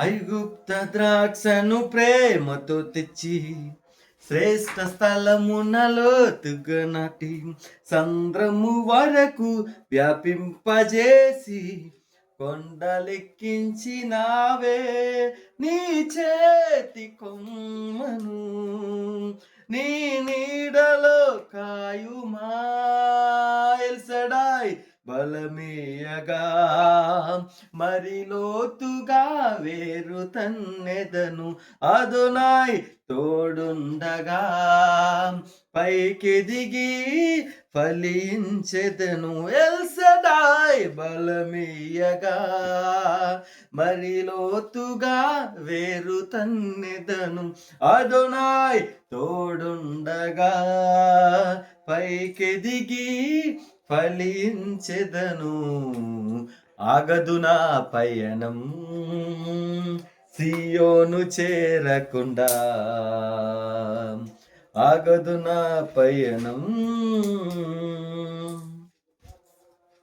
ఐగుప్త ద్రాక్షను ప్రేమతో తెచ్చి శ్రేష్ఠ స్థలమునలో లోతుగా సంద్రము వరకు వ్యాపింపజేసి కొండలెక్కించినావే నీ చేతి కొమ్మను. నీ నీడలో కాయుమా ఎల్సడాయ్ బలమేయగా మరి లోతుగా వేరు తన్నెదను అదునాయ్ తోడుండగా. పైకి దిగి ఫలించెదను ఎల్సడాయ్ బలమేయగా మరి లోతుగా వేరు తన్నెదను అదునాయ్ తోడుండగా. పైకి దిగి ఫలించెదను ఆగదు నా పయనం. సియోను చేరకుండా ఆగదు నా పయనం.